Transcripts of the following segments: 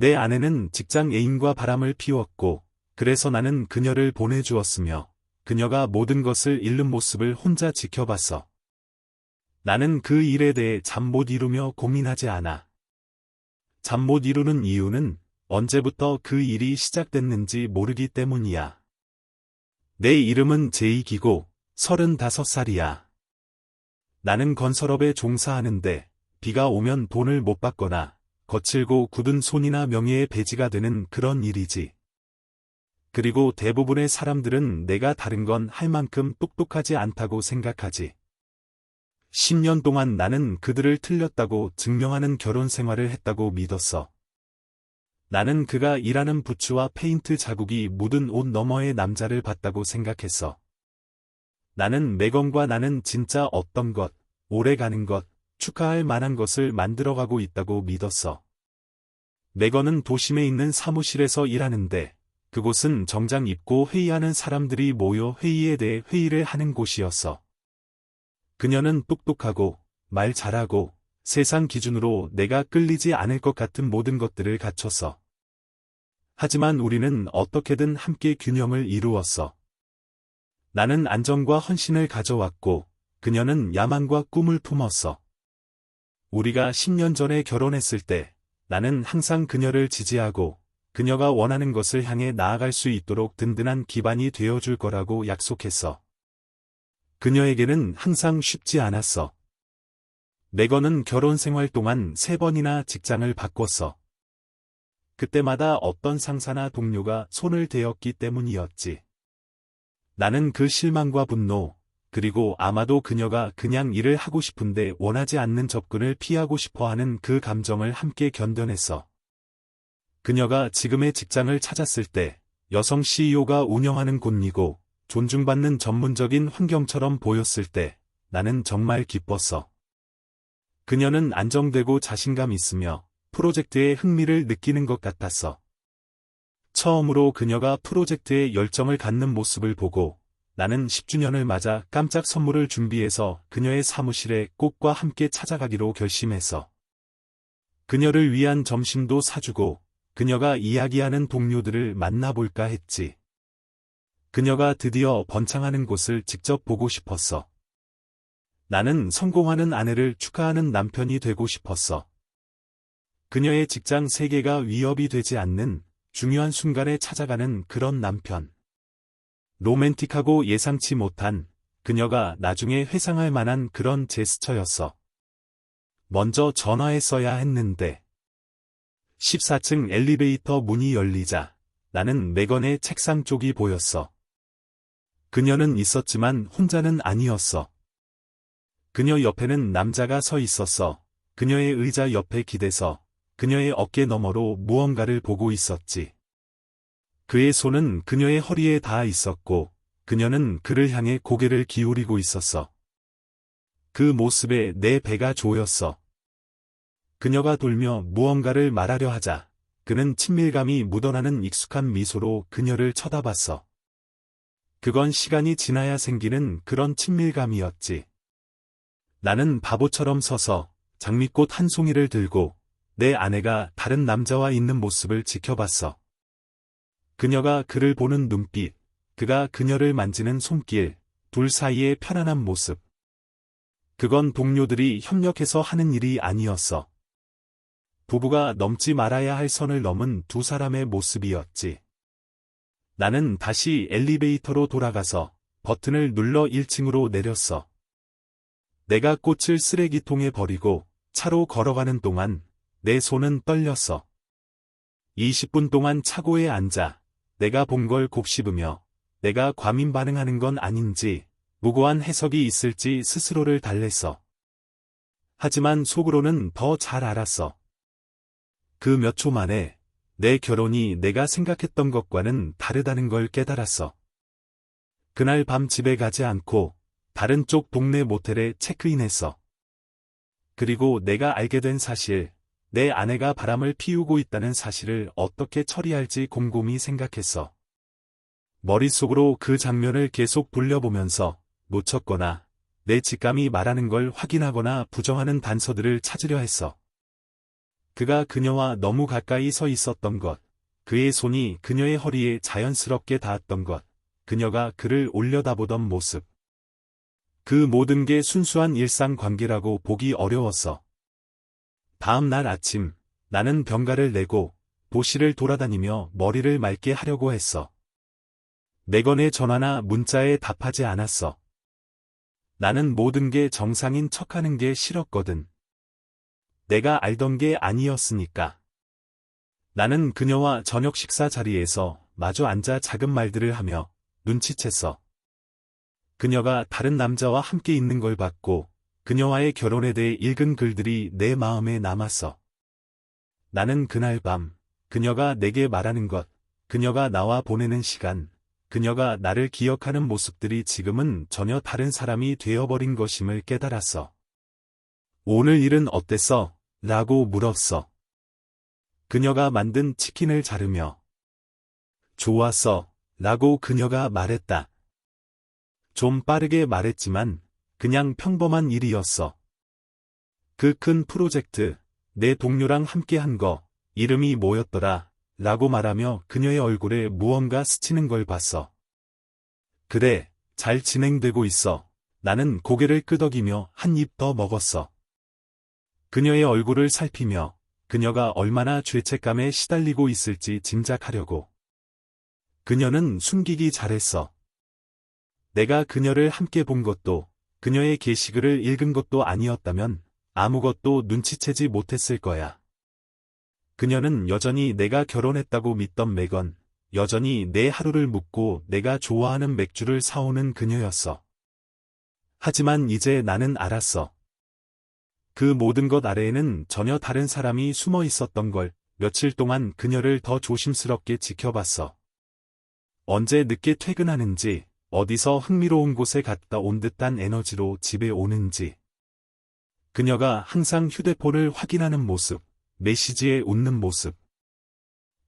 내 아내는 직장 애인과 바람을 피웠고, 그래서 나는 그녀를 보내주었으며, 그녀가 모든 것을 잃는 모습을 혼자 지켜봤어. 나는 그 일에 대해 잠 못 이루며 고민하지 않아. 잠 못 이루는 이유는 언제부터 그 일이 시작됐는지 모르기 때문이야. 내 이름은 제이기고 35살이야. 나는 건설업에 종사하는데 비가 오면 돈을 못 받거나 거칠고 굳은 손이나 명예의 배지가 되는 그런 일이지. 그리고 대부분의 사람들은 내가 다른 건 할 만큼 똑똑하지 않다고 생각하지. 10년 동안 나는 그들을 틀렸다고 증명하는 결혼 생활을 했다고 믿었어. 나는 그가 일하는 부츠와 페인트 자국이 묻은 옷 너머의 남자를 봤다고 생각했어. 나는 매건과 나는 진짜 어떤 것, 오래 가는 것, 축하할 만한 것을 만들어가고 있다고 믿었어. 매건은 도심에 있는 사무실에서 일하는데 그곳은 정장 입고 회의하는 사람들이 모여 회의에 대해 회의를 하는 곳이었어. 그녀는 똑똑하고 말 잘하고 세상 기준으로 내가 끌리지 않을 것 같은 모든 것들을 갖췄어. 하지만 우리는 어떻게든 함께 균형을 이루었어. 나는 안정과 헌신을 가져왔고 그녀는 야망과 꿈을 품었어. 우리가 10년 전에 결혼했을 때 나는 항상 그녀를 지지하고 그녀가 원하는 것을 향해 나아갈 수 있도록 든든한 기반이 되어줄 거라고 약속했어. 그녀에게는 항상 쉽지 않았어. 매거는 결혼 생활 동안 세 번이나 직장을 바꿨어. 그때마다 어떤 상사나 동료가 손을 대었기 때문이었지. 나는 그 실망과 분노, 그리고 아마도 그녀가 그냥 일을 하고 싶은데 원하지 않는 접근을 피하고 싶어 하는 그 감정을 함께 견뎌냈어. 그녀가 지금의 직장을 찾았을 때 여성 CEO가 운영하는 곳이고 존중받는 전문적인 환경처럼 보였을 때 나는 정말 기뻤어. 그녀는 안정되고 자신감 있으며 프로젝트에 흥미를 느끼는 것 같았어. 처음으로 그녀가 프로젝트에 열정을 갖는 모습을 보고 나는 10주년을 맞아 깜짝 선물을 준비해서 그녀의 사무실에 꽃과 함께 찾아가기로 결심했어. 그녀를 위한 점심도 사주고 그녀가 이야기하는 동료들을 만나볼까 했지. 그녀가 드디어 번창하는 곳을 직접 보고 싶었어. 나는 성공하는 아내를 축하하는 남편이 되고 싶었어. 그녀의 직장 세계가 위협이 되지 않는 중요한 순간에 찾아가는 그런 남편. 로맨틱하고 예상치 못한 그녀가 나중에 회상할 만한 그런 제스처였어. 먼저 전화했어야 했는데. 14층 엘리베이터 문이 열리자 나는 매건의 책상 쪽이 보였어. 그녀는 있었지만 혼자는 아니었어. 그녀 옆에는 남자가 서 있었어. 그녀의 의자 옆에 기대서 그녀의 어깨 너머로 무언가를 보고 있었지. 그의 손은 그녀의 허리에 닿아 있었고 그녀는 그를 향해 고개를 기울이고 있었어. 그 모습에 내 배가 조였어. 그녀가 돌며 무언가를 말하려 하자 그는 친밀감이 묻어나는 익숙한 미소로 그녀를 쳐다봤어. 그건 시간이 지나야 생기는 그런 친밀감이었지. 나는 바보처럼 서서 장미꽃 한 송이를 들고 내 아내가 다른 남자와 있는 모습을 지켜봤어. 그녀가 그를 보는 눈빛, 그가 그녀를 만지는 손길, 둘 사이의 편안한 모습. 그건 동료들이 협력해서 하는 일이 아니었어. 부부가 넘지 말아야 할 선을 넘은 두 사람의 모습이었지. 나는 다시 엘리베이터로 돌아가서 버튼을 눌러 1층으로 내렸어. 내가 꽃을 쓰레기통에 버리고 차로 걸어가는 동안 내 손은 떨렸어. 20분 동안 차고에 앉아 내가 본 걸 곱씹으며 내가 과민 반응하는 건 아닌지 무고한 해석이 있을지 스스로를 달랬어. 하지만 속으로는 더 잘 알았어. 그 몇 초 만에 내 결혼이 내가 생각했던 것과는 다르다는 걸 깨달았어. 그날 밤 집에 가지 않고 다른 쪽 동네 모텔에 체크인했어. 그리고 내가 알게 된 사실, 내 아내가 바람을 피우고 있다는 사실을 어떻게 처리할지 곰곰이 생각했어. 머릿속으로 그 장면을 계속 돌려보면서 놓쳤거나 내 직감이 말하는 걸 확인하거나 부정하는 단서들을 찾으려 했어. 그가 그녀와 너무 가까이 서 있었던 것, 그의 손이 그녀의 허리에 자연스럽게 닿았던 것, 그녀가 그를 올려다보던 모습. 그 모든 게 순수한 일상 관계라고 보기 어려웠어. 다음 날 아침, 나는 병가를 내고 도시를 돌아다니며 머리를 맑게 하려고 했어. 매건의 전화나 문자에 답하지 않았어. 나는 모든 게 정상인 척하는 게 싫었거든. 내가 알던 게 아니었으니까. 나는 그녀와 저녁 식사 자리에서 마주 앉아 작은 말들을 하며 눈치챘어. 그녀가 다른 남자와 함께 있는 걸 봤고, 그녀와의 결혼에 대해 읽은 글들이 내 마음에 남았어. 나는 그날 밤, 그녀가 내게 말하는 것, 그녀가 나와 보내는 시간, 그녀가 나를 기억하는 모습들이 지금은 전혀 다른 사람이 되어버린 것임을 깨달았어. 오늘 일은 어땠어? 라고 물었어. 그녀가 만든 치킨을 자르며. 좋았어. 라고 그녀가 말했다. 좀 빠르게 말했지만 그냥 평범한 일이었어. 그 큰 프로젝트, 내 동료랑 함께 한 거, 이름이 뭐였더라, 라고 말하며 그녀의 얼굴에 무언가 스치는 걸 봤어. 그래, 잘 진행되고 있어. 나는 고개를 끄덕이며 한 입 더 먹었어. 그녀의 얼굴을 살피며 그녀가 얼마나 죄책감에 시달리고 있을지 짐작하려고. 그녀는 숨기기 잘했어. 내가 그녀를 함께 본 것도 그녀의 게시글을 읽은 것도 아니었다면 아무것도 눈치채지 못했을 거야. 그녀는 여전히 내가 결혼했다고 믿던 매건, 여전히 내 하루를 묻고 내가 좋아하는 맥주를 사오는 그녀였어. 하지만 이제 나는 알았어. 그 모든 것 아래에는 전혀 다른 사람이 숨어 있었던 걸 며칠 동안 그녀를 더 조심스럽게 지켜봤어. 언제 늦게 퇴근하는지, 어디서 흥미로운 곳에 갔다 온 듯한 에너지로 집에 오는지. 그녀가 항상 휴대폰을 확인하는 모습, 메시지에 웃는 모습.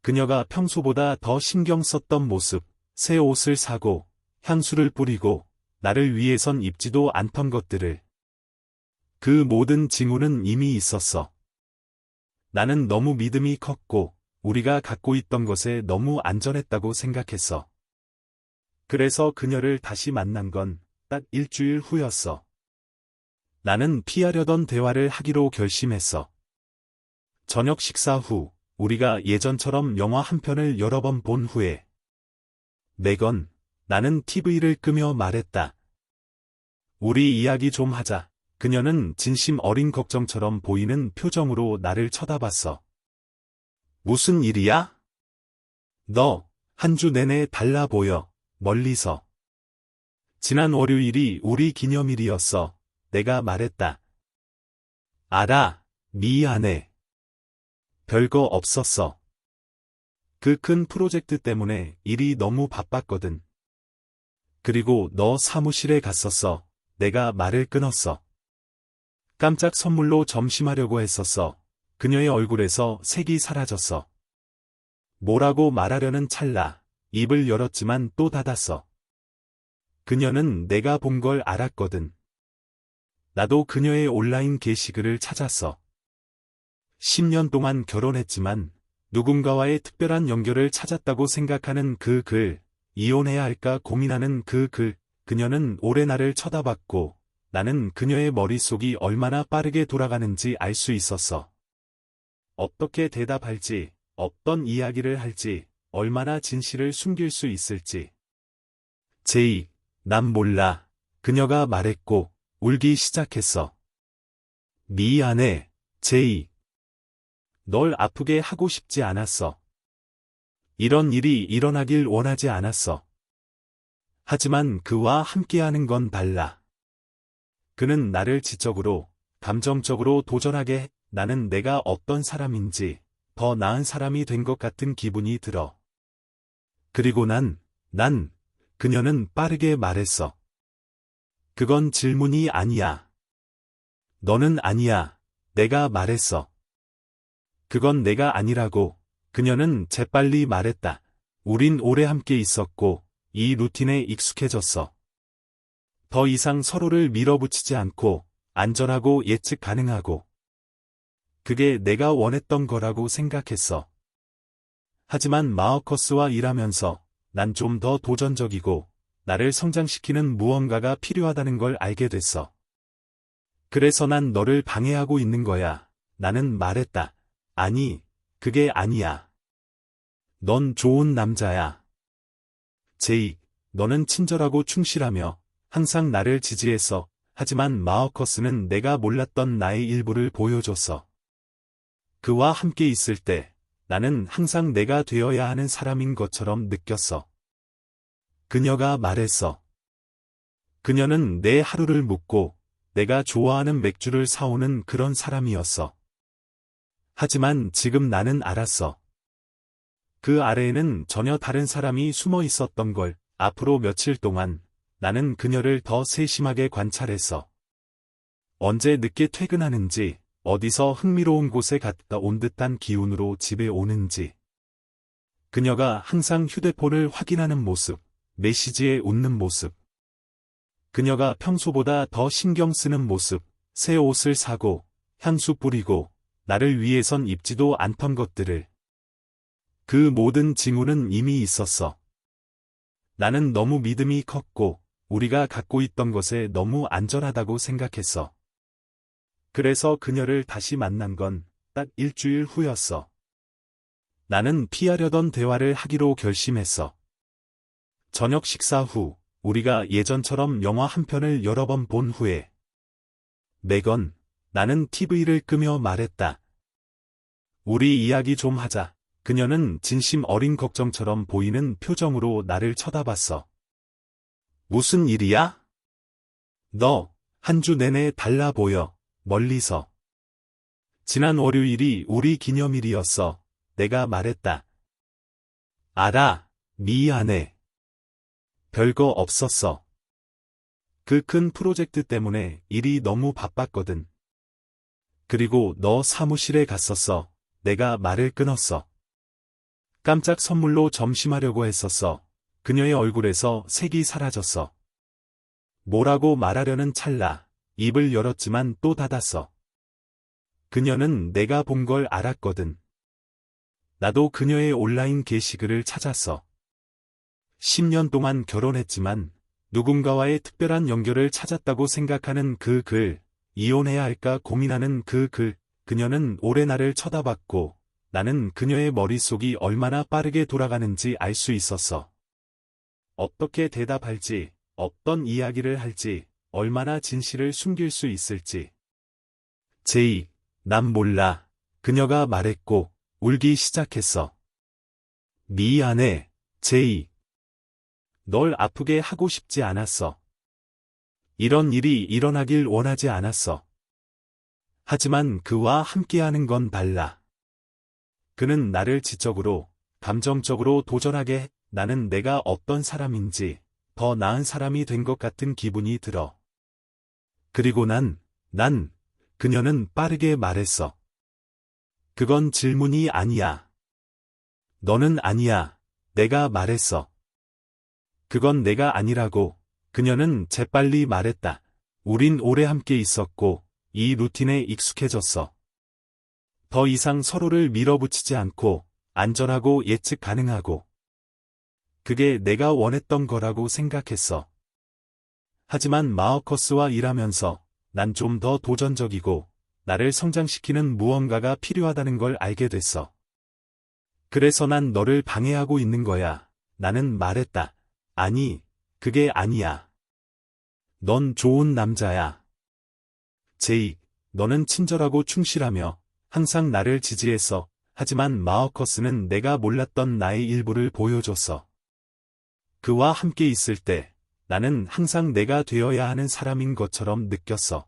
그녀가 평소보다 더 신경 썼던 모습, 새 옷을 사고, 향수를 뿌리고, 나를 위해선 입지도 않던 것들을. 그 모든 징후는 이미 있었어. 나는 너무 믿음이 컸고, 우리가 갖고 있던 것에 너무 안전했다고 생각했어. 그래서 그녀를 다시 만난 건 딱 일주일 후였어. 나는 피하려던 대화를 하기로 결심했어. 저녁 식사 후, 우리가 예전처럼 영화 한 편을 여러 번 본 후에. 매건, 나는 TV를 끄며 말했다. 우리 이야기 좀 하자. 그녀는 진심 어린 걱정처럼 보이는 표정으로 나를 쳐다봤어. 무슨 일이야? 너, 한 주 내내 달라 보여. 멀리서. 지난 월요일이 우리 기념일이었어. 내가 말했다. 알아, 미안해. 별거 없었어. 그 큰 프로젝트 때문에 일이 너무 바빴거든. 그리고 너 사무실에 갔었어. 내가 말을 끊었어. 깜짝 선물로 점심하려고 했었어. 그녀의 얼굴에서 색이 사라졌어. 뭐라고 말하려는 찰나. 입을 열었지만 또 닫았어. 그녀는 내가 본 걸 알았거든. 나도 그녀의 온라인 게시글을 찾았어. 10년 동안 결혼했지만 누군가와의 특별한 연결을 찾았다고 생각하는 그 글, 이혼해야 할까 고민하는 그 글, 그녀는 오래 나를 쳐다봤고 나는 그녀의 머릿속이 얼마나 빠르게 돌아가는지 알 수 있었어. 어떻게 대답할지, 어떤 이야기를 할지, 얼마나 진실을 숨길 수 있을지. 제이, 난 몰라. 그녀가 말했고, 울기 시작했어. 미안해, 제이. 널 아프게 하고 싶지 않았어. 이런 일이 일어나길 원하지 않았어. 하지만 그와 함께하는 건 달라. 그는 나를 지적으로, 감정적으로 도전하게 해. 나는 내가 어떤 사람인지, 더 나은 사람이 된 것 같은 기분이 들어. 그리고 난, 난, 그녀는 빠르게 말했어. 그건 질문이 아니야. 너는 아니야. 내가 말했어. 그건 내가 아니라고. 그녀는 재빨리 말했다. 우린 오래 함께 있었고, 이 루틴에 익숙해졌어. 더 이상 서로를 밀어붙이지 않고, 안전하고 예측 가능하고. 그게 내가 원했던 거라고 생각했어. 하지만 마어커스와 일하면서 난 좀 더 도전적이고 나를 성장시키는 무언가가 필요하다는 걸 알게 됐어. 그래서 난 너를 방해하고 있는 거야. 나는 말했다. 아니, 그게 아니야. 넌 좋은 남자야. 제이, 너는 친절하고 충실하며 항상 나를 지지했어. 하지만 마어커스는 내가 몰랐던 나의 일부를 보여줬어. 그와 함께 있을 때 나는 항상 내가 되어야 하는 사람인 것처럼 느꼈어. 그녀가 말했어. 그녀는 내 하루를 묵고 내가 좋아하는 맥주를 사오는 그런 사람이었어. 하지만 지금 나는 알았어. 그 아래에는 전혀 다른 사람이 숨어 있었던 걸 앞으로 며칠 동안 나는 그녀를 더 세심하게 관찰했어. 언제 늦게 퇴근하는지, 어디서 흥미로운 곳에 갔다 온 듯한 기운으로 집에 오는지. 그녀가 항상 휴대폰을 확인하는 모습, 메시지에 웃는 모습. 그녀가 평소보다 더 신경 쓰는 모습, 새 옷을 사고, 향수 뿌리고, 나를 위해선 입지도 않던 것들을. 그 모든 징후는 이미 있었어. 나는 너무 믿음이 컸고, 우리가 갖고 있던 것에 너무 안전하다고 생각했어. 그래서 그녀를 다시 만난 건 딱 일주일 후였어. 나는 피하려던 대화를 하기로 결심했어. 저녁 식사 후, 우리가 예전처럼 영화 한 편을 여러 번 본 후에. 매건, 나는 TV를 끄며 말했다. 우리 이야기 좀 하자. 그녀는 진심 어린 걱정처럼 보이는 표정으로 나를 쳐다봤어. 무슨 일이야? 너, 한 주 내내 달라 보여, 멀리서. 지난 월요일이 우리 기념일이었어. 내가 말했다. 알아, 미안해. 별거 없었어. 그 큰 프로젝트 때문에 일이 너무 바빴거든. 그리고 너 사무실에 갔었어. 내가 말을 끊었어. 깜짝 선물로 점심하려고 했었어. 그녀의 얼굴에서 색이 사라졌어. 뭐라고 말하려는 찰나 입을 열었지만 또 닫았어. 그녀는 내가 본 걸 알았거든. 나도 그녀의 온라인 게시글을 찾았어. 10년 동안 결혼했지만 누군가와의 특별한 연결을 찾았다고 생각하는 그 글, 이혼해야 할까 고민하는 그 글, 그녀는 오래 나를 쳐다봤고 나는 그녀의 머릿속이 얼마나 빠르게 돌아가는지 알 수 있었어. 어떻게 대답할지, 어떤 이야기를 할지, 얼마나 진실을 숨길 수 있을지. 제이, 난 몰라. 그녀가 말했고, 울기 시작했어. 미안해, 제이. 널 아프게 하고 싶지 않았어. 이런 일이 일어나길 원하지 않았어. 하지만 그와 함께하는 건 달라. 그는 나를 지적으로, 감정적으로 도전하게 해. 나는 내가 어떤 사람인지, 더 나은 사람이 된 것 같은 기분이 들어. 그리고 난, 난, 그녀는 빠르게 말했어. 그건 질문이 아니야. 너는 아니야. 내가 말했어. 그건 내가 아니라고. 그녀는 재빨리 말했다. 우린 오래 함께 있었고, 이 루틴에 익숙해졌어. 더 이상 서로를 밀어붙이지 않고, 안전하고 예측 가능하고. 그게 내가 원했던 거라고 생각했어. 하지만 마어커스와 일하면서 난 좀 더 도전적이고 나를 성장시키는 무언가가 필요하다는 걸 알게 됐어. 그래서 난 너를 방해하고 있는 거야. 나는 말했다. 아니, 그게 아니야. 넌 좋은 남자야. 제이, 너는 친절하고 충실하며 항상 나를 지지했어. 하지만 마어커스는 내가 몰랐던 나의 일부를 보여줬어. 그와 함께 있을 때 나는 항상 내가 되어야 하는 사람인 것처럼 느꼈어.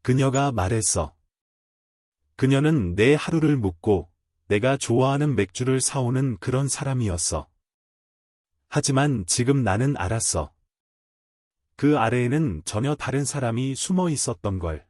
그녀가 말했어. 그녀는 내 하루를 묵고 내가 좋아하는 맥주를 사오는 그런 사람이었어. 하지만 지금 나는 알았어. 그 아래에는 전혀 다른 사람이 숨어 있었던 걸.